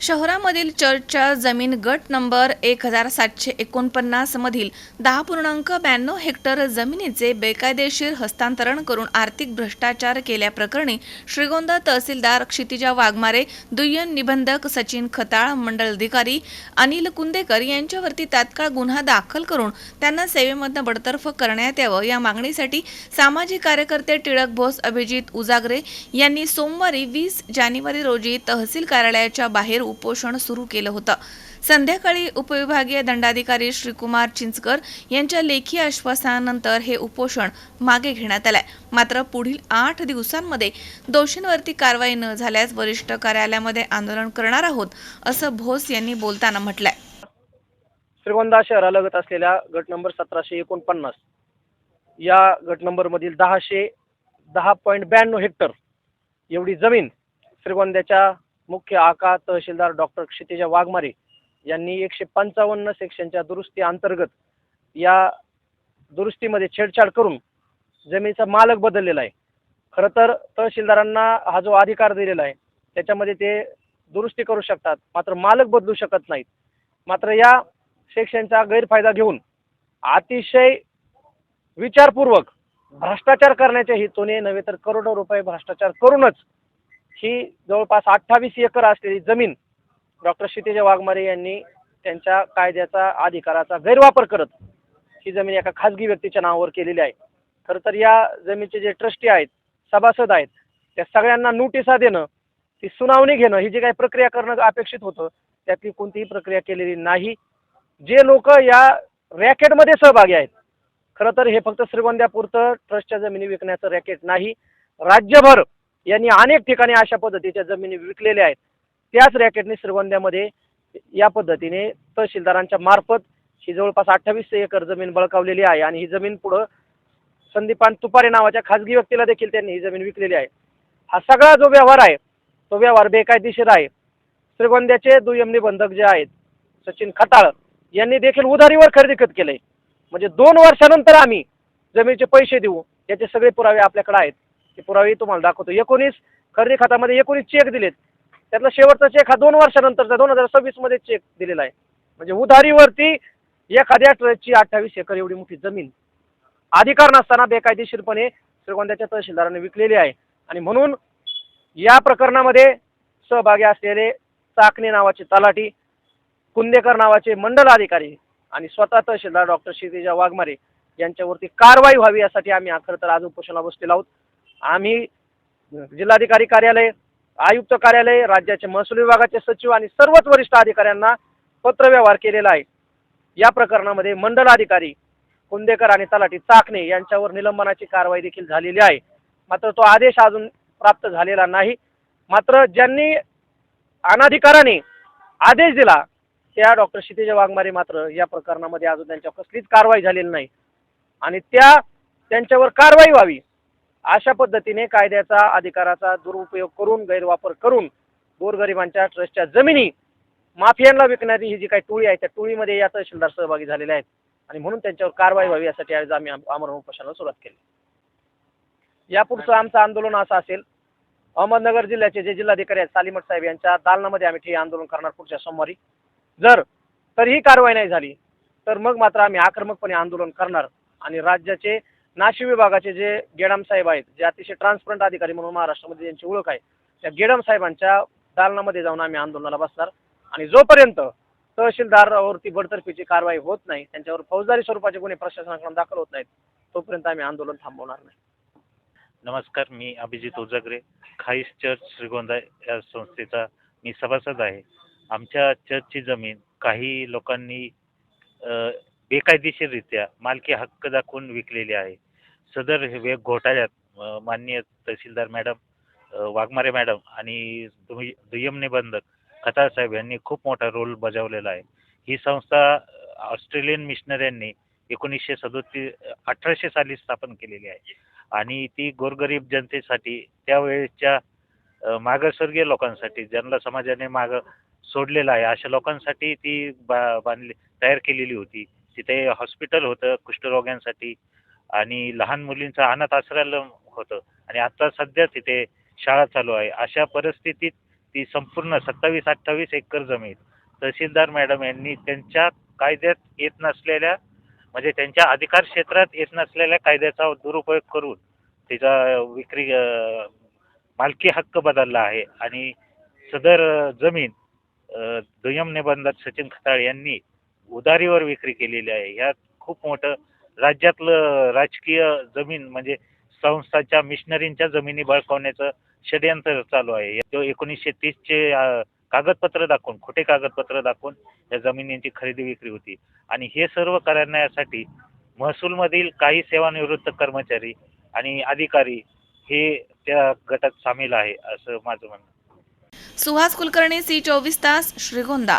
शहरामधील चर्चच्या जमीन गट नंबर एक हजार सातशे एकोणपन्नासमधील दहा पूर्णांक ब्याण्णव हेक्टर जमिनीचे बेकायदेशीर हस्तांतरण करून आर्थिक भ्रष्टाचार केल्याप्रकरणी श्रीगोंदा तहसीलदार क्षितिजा वाघमारे दुय्यम निबंधक सचिन खताळ मंडल अधिकारी अनिल कुंदेकर यांच्यावरती तात्काळ गुन्हा दाखल करून त्यांना सेवेमधनं बडतर्फ करण्यात यावं या मागणीसाठी सामाजिक कार्यकर्ते टिळक भोस अभिजित उजागरे यांनी सोमवारी वीस जानेवारी रोजी तहसील कार्यालयाच्या बाहेर उपोषण सुरू केलं होतं. संध्याकाळी उपविभागीय दंडाधिकारी श्रीकुमार चिंचकर यांच्या लेखी आश्वासनानंतर हे उपोषण मागे घेण्यात आलंय. मात्र पुढील आठ दिवसांमध्ये दोषींवरती कारवाई न झाल्यास वरिष्ठ कार्यालयामध्ये आंदोलन करणार आहोत असं भोस यांनी बोलताना म्हटलंय. श्रीगोंदा शहरालगत असलेल्या गट नंबर सतराशे एकोणपन्नास या गट नंबरमधील दहाशे दहा पॉईंट ब्याण्णव हेक्टर एवढी जमीन श्रीगोंद्याच्या मुख्य आका तहसीलदार डॉक्टर क्षितिजा वाघमारे यांनी एकशे पंचावन्न सेक्शनच्या दुरुस्ती अंतर्गत या दुरुस्तीमध्ये छेडछाड करून जमिनीचा मालक बदललेला आहे. खरं तर तहसीलदारांना हा जो अधिकार दिलेला आहे त्याच्यामध्ये ते दुरुस्ती करू शकतात मात्र मालक बदलू शकत नाहीत. मात्र या सेक्शनचा गैरफायदा घेऊन अतिशय विचारपूर्वक भ्रष्टाचार करण्याच्या हेतूने नव्हे तर करोडो रुपये भ्रष्टाचार करूनच ही जवळपास अठ्ठावीस एकर असलेली जमीन डॉक्टर क्षितिजा वाघमारे यांनी त्यांच्या कायद्याचा अधिकाराचा गैरवापर करत ही जमीन एका खाजगी व्यक्तीच्या नावावर केलेली आहे. खरं तर या जमीनचे जे ट्रस्टी आहेत सभासद आहेत त्या सगळ्यांना नोटिसा देणं ती सुनावणी घेणं ही जी काही प्रक्रिया करणं अपेक्षित होतं त्यातली कोणतीही प्रक्रिया केलेली नाही. जे लोक या रॅकेटमध्ये सहभागी आहेत खरं तर हे फक्त श्रीगोंद्यापुरतं ट्रस्टच्या जमिनी विकण्याचं रॅकेट नाही राज्यभर यांनी अनेक ठिकाणी अशा पद्धतीच्या जमिनी विकलेल्या आहेत. त्याच रॅकेटने श्रीगोंद्यामध्ये या पद्धतीने तहसीलदारांच्या मार्फत ही जवळपास अठ्ठावीस एकर जमीन बळकावलेली आहे आणि ही जमीन पुढं संदीपान तुपारे नावाच्या खाजगी व्यक्तीला देखील त्यांनी ही जमीन विकलेली आहे. हा सगळा जो व्यवहार आहे तो व्यवहार बेकायदेशीर आहे. श्रीगोंद्याचे दुय्यम निबंधक जे आहेत सचिन खताळ यांनी देखील उधारीवर खरेदी खत केलंय. म्हणजे दोन वर्षानंतर आम्ही जमिनीचे पैसे देऊ याचे सगळे पुरावे आपल्याकडे आहेत. ते पुरावे तुम्हाला दाखवतो. एकोणीस खरेदी खात्यामध्ये एकोणीस चेक दिलेत. त्यातला शेवटचा चेक हा दोन वर्षानंतरचा दोन हजार सव्वीसमध्ये चेक दिलेला आहे. म्हणजे उधारीवरती एखाद्या ट्रस्टची अठ्ठावीस एकर एवढी मोठी जमीन. अधिकार नसताना बेकायदेशीरपणे श्रीगोंद्याच्या तहसीलदाराने विकलेली आहे. आणि म्हणून या प्रकरणामध्ये सहभागी असलेले चाकणे नावाचे तलाठी कुंदेकर नावाचे मंडल अधिकारी आणि स्वतः तहसीलदार डॉक्टर क्षितिजा वाघमारे यांच्यावरती कारवाई व्हावी यासाठी आम्ही खरं तर आज उपोषणाला बसलेलो आहोत. आम्ही जिल्हाधिकारी कार्यालय आयुक्त कार्यालय राज्याचे महसूल विभागाचे सचिव आणि सर्वच वरिष्ठ अधिकाऱ्यांना पत्रव्यवहार केलेला आहे. या प्रकरणामध्ये मंडल अधिकारी कुंदेकर आणि तलाठी चाकणे यांच्यावर निलंबनाची कारवाई देखील झालेली आहे. मात्र तो आदेश अजून प्राप्त झालेला नाही. मात्र ज्यांनी अनाधिकाराने आदेश दिला त्या डॉक्टर क्षितिज वाघमारे मात्र या प्रकरणामध्ये अजून त्यांच्यावर कसलीच कारवाई झालेली नाही. आणि त्या त्यांच्यावर कारवाई व्हावी अशा पद्धतीने कायद्याचा अधिकाराचा दुरुपयोग करून गैरवापर करून गोरगरिबांच्या ट्रस्टच्या जमिनी माफियांना विकणारी ही जी काही टोळी आहे त्या टोळीमध्ये या तहसीलदार सहभागी झालेले आहेत. आणि म्हणून त्यांच्यावर कारवाई व्हावी यासाठी आज आम्ही आम- आमरण उपोषणाला सुरुवात केली. यापुढचं आमचं आंदोलन असं असेल अहमदनगर जिल्ह्याचे जे जिल्हाधिकारी आहेत सालिमठ साहेब यांच्या दालनामध्ये आम्ही ठिय्या आंदोलन करणार पुढच्या सोमवारी. जर तरीही कारवाई नाही झाली तर मग मात्र आम्ही आक्रमकपणे आंदोलन करणार आणि राज्याचे नाशिक विभागाचे जे गेडाम साहेब आहेत जे अतिशय ट्रान्सपरंट अधिकारी म्हणून महाराष्ट्रामध्ये ज्यांची ओळख आहे त्या गेडाम साहेबांच्या दालनामध्ये जाऊन आम्ही आंदोलनाला बसणार. आणि जोपर्यंत तहसीलदारावरती बडतर्फीची कारवाई होत नाही त्यांच्यावर फौजदारी स्वरूपाचे गुन्हे प्रशासनाकडून दाखल होत नाहीत तोपर्यंत आम्ही आंदोलन थांबवणार नाही. नमस्कार मी अभिजित उजगरे खाईस चर्च श्रीगोंदा या संस्थेचा मी सभासद आहे. आमच्या चर्चची जमीन काही लोकांनी बेकायदेशीररित्या मालकी हक्क दाखवून विकलेली आहे. सदर हे घोटाळ्यात माननीय तहसीलदार मॅडम वाघमारे मॅडम आणि दुय- दुय्यम निबंधक खताळ साहेब यांनी खूप मोठा रोल बजावलेला आहे. ही संस्था ऑस्ट्रेलियन मिशनऱ्यांनी एकोणीसशे सदोतीस अठराशे साली स्थापन केलेली आहे. आणि ती गोरगरीब जनतेसाठी त्यावेळेच्या अ, मागासवर्गीय लोकांसाठी ज्यांना समाजाने माग सोडलेलं आहे अशा लोकांसाठी ती बा बांधली तयार केलेली होती. तिथे हॉस्पिटल होतं कुष्ठरोग्यांसाठी आणि लहान मुलींचं अनाथ आश्रयाला होतं. आणि आता सध्या तिथे शाळा चालू आहे. अशा परिस्थितीत ती संपूर्ण सत्तावीस अठ्ठावीस एकर जमीन तहसीलदार मॅडम यांनी त्यांच्या कायद्यात येत नसलेल्या म्हणजे त्यांच्या अधिकार क्षेत्रात येत नसलेल्या कायद्याचा दुरुपयोग करून तिचा विक्री मालकी हक्क बदलला आहे. आणि सदर जमीन दुय्यम निबंधक सचिन खताळ यांनी उधारीवर विक्री केलेली आहे. ह्यात खूप मोठं राज्यातलं राजकीय जमीन म्हणजे संस्थाच्या मिशनरींच्या जमिनी बळकावण्याचं षडयंत्र चालू आहे. तो एकोणीसशे तीसचे कागदपत्र दाखवून खोटे कागदपत्र दाखवून या जमिनींची खरेदी विक्री होती. आणि हे सर्व करण्यासाठी महसूलमधील काही सेवानिवृत्त कर्मचारी आणि अधिकारी हे त्या गटात सामील आहे असं माझं म्हणणं सुहास कुलकर्णी सी चोवीस तास श्रीगोंदा.